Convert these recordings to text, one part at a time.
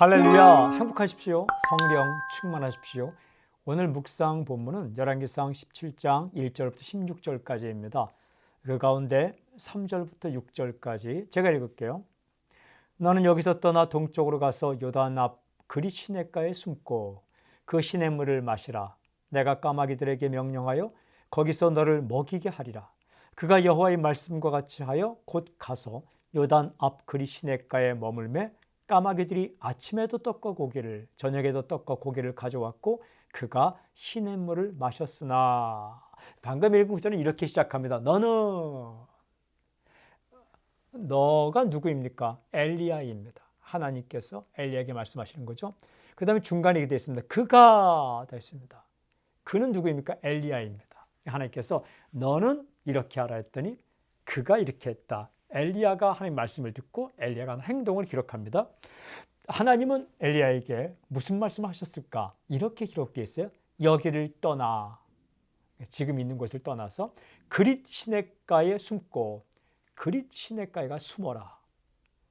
할렐루야. 행복하십시오. 성령 충만하십시오. 오늘 묵상 본문은 열왕기상 17장 1절부터 16절까지입니다. 그 가운데 3절부터 6절까지 제가 읽을게요. 너는 여기서 떠나 동쪽으로 가서 요단 앞 그리 시냇가에 숨고 그 시냇물을 마시라. 내가 까마귀들에게 명령하여 거기서 너를 먹이게 하리라. 그가 여호와의 말씀과 같이 하여 곧 가서 요단 앞 그리 시냇가에 머물매 까마귀들이 아침에도 떡과 고기를 저녁에도 떡과 고기를 가져왔고 그가 시냇물을 마셨으나 방금 읽은 구절은 이렇게 시작합니다. 너는 너가 누구입니까? 엘리야입니다. 하나님께서 엘리야에게 말씀하시는 거죠. 그 다음에 중간에 되어 있습니다. 그가 되어 있습니다. 그는 누구입니까? 엘리야입니다. 하나님께서 너는 이렇게 하라 했더니 그가 이렇게 했다. 엘리야가 하나님 말씀을 듣고 엘리야가 하는 행동을 기록합니다. 하나님은 엘리야에게 무슨 말씀을 하셨을까? 이렇게 기록되어 있어요. 여기를 떠나 지금 있는 곳을 떠나서 그릿 시냇가에 숨고 그릿 시냇가에가 숨어라.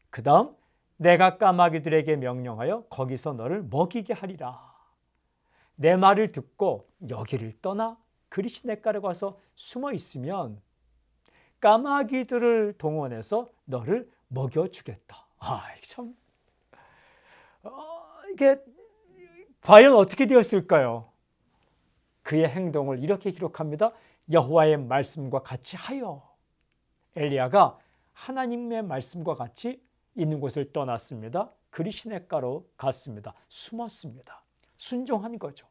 그 다음 내가 까마귀들에게 명령하여 거기서 너를 먹이게 하리라. 내 말을 듣고 여기를 떠나 그릿 시냇가로 가서 숨어 있으면 까마귀들을 동원해서 너를 먹여주겠다. 아, 참. 어, 이게 과연 어떻게 되었을까요? 그의 행동을 이렇게 기록합니다. 여호와의 말씀과 같이 하여 엘리야가 하나님의 말씀과 같이 있는 곳을 떠났습니다. 그리 시냇가로 갔습니다. 숨었습니다. 순종한 거죠.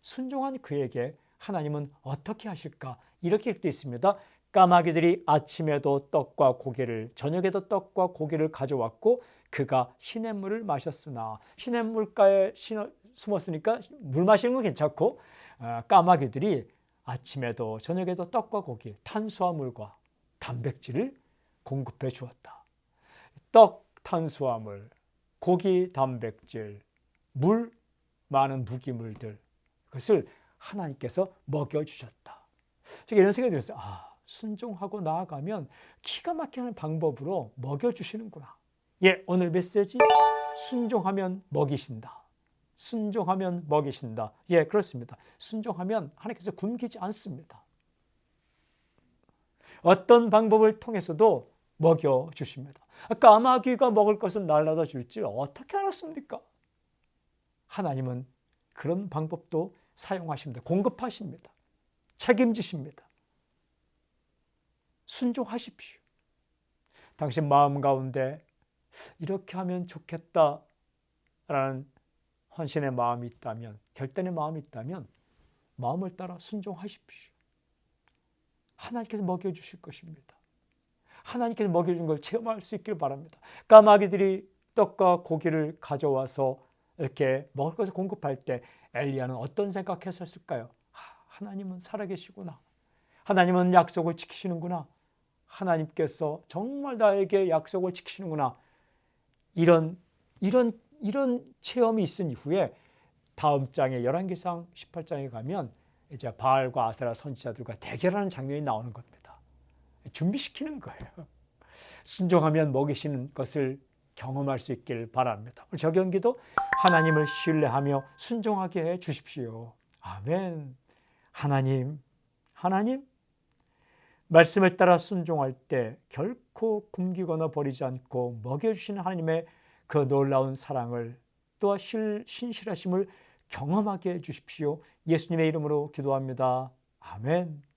순종한 그에게 하나님은 어떻게 하실까? 이렇게 되어 있습니다. 까마귀들이 아침에도 떡과 고기를 저녁에도 떡과 고기를 가져왔고 그가 시냇물을 마셨으나 시냇물가에 숨었으니까 물 마시는 건 괜찮고 아, 까마귀들이 아침에도 저녁에도 떡과 고기 탄수화물과 단백질을 공급해 주었다. 떡 탄수화물, 고기 단백질, 물 많은 무기물들 그것을 하나님께서 먹여 주셨다. 제가 이런 생각이 들었어요. 아, 순종하고 나아가면 기가 막히는 방법으로 먹여주시는구나. 예, 오늘 메시지 순종하면 먹이신다. 순종하면 먹이신다. 예, 그렇습니다. 순종하면 하나님께서 굶기지 않습니다. 어떤 방법을 통해서도 먹여 주십니다. 까마귀가 먹을 것은 날라다 줄지 어떻게 알았습니까? 하나님은 그런 방법도 사용하십니다. 공급하십니다. 책임지십니다. 순종하십시오. 당신 마음 가운데 이렇게 하면 좋겠다라는 헌신의 마음이 있다면, 결단의 마음이 있다면 마음을 따라 순종하십시오. 하나님께서 먹여주실 것입니다. 하나님께서 먹여준 걸 체험할 수 있길 바랍니다. 까마귀들이 떡과 고기를 가져와서 이렇게 먹을 것을 공급할 때 엘리야는 어떤 생각했었을까요? 하나님은 살아계시구나. 하나님은 약속을 지키시는구나. 하나님께서 정말 나에게 약속을 지키시는구나. 이런 이런 이런 체험이 있은 이후에 다음 장에 열왕기상 18장에 가면 이제 바알과 아세라 선지자들과 대결하는 장면이 나오는 겁니다. 준비시키는 거예요. 순종하면 먹이시는 것을 경험할 수 있길 바랍니다. 저 경기도 하나님을 신뢰하며 순종하게 해 주십시오. 아멘. 하나님, 하나님, 말씀을 따라 순종할 때 결코 굶기거나 버리지 않고 먹여주시는 하나님의 그 놀라운 사랑을 또한 신실하심을 경험하게 해 주십시오. 예수님의 이름으로 기도합니다. 아멘.